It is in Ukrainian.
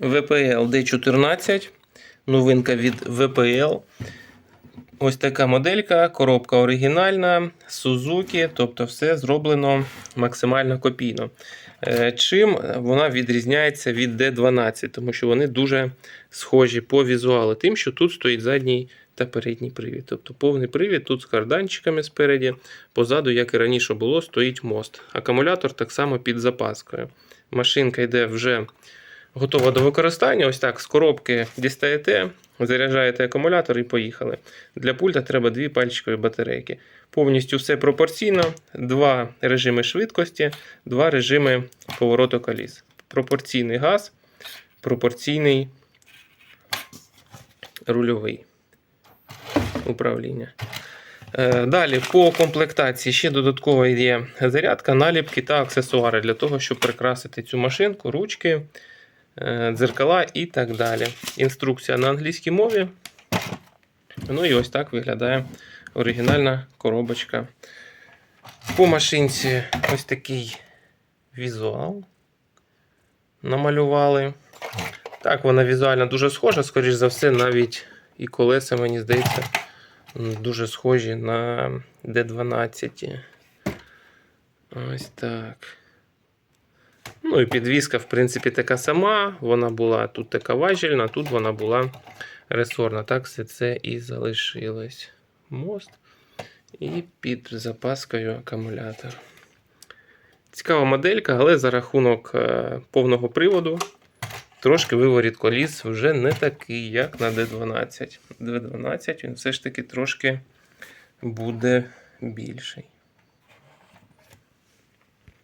VPL D14. Новинка від VPL. Ось така моделька, коробка оригінальна, Suzuki, тобто все зроблено максимально копійно. Е, Чим вона відрізняється від D12, тому що вони дуже схожі по візуалу, тим, що тут стоїть задній та передній привід. Тобто повний привід тут з карданчиками спереді, позаду, як і раніше було, стоїть мост. Акумулятор так само під запаскою. Машинка йде вже готова до використання. Ось так з коробки дістаєте, заряджаєте акумулятор і поїхали. Для пульта треба дві пальчикові батарейки. Повністю все пропорційно, два режими швидкості, два режими повороту коліс. Пропорційний газ, пропорційний рульовий управління. Е, Далі по комплектації ще додатково є зарядка, наліпки та аксесуари для того, щоб прикрасити цю машинку, ручки, дзеркала і так далі. Інструкція на англійській мові. Ну і ось так виглядає оригінальна коробочка. По машинці ось такий візуал намалювали. Так, вона візуально дуже схожа, скоріш за все, навіть і колеса, мені здається, дуже схожі на D12. Ось так. Ну і підвіска, в принципі, така сама. Вона була тут така важільна, тут вона була ресорна. Так все це і залишилось. Мост. І під запаскою акумулятор. Цікава моделька, але за рахунок е, повного приводу трошки виворіт коліс вже не такий, як на D12. D12 він все ж таки трошки буде більший.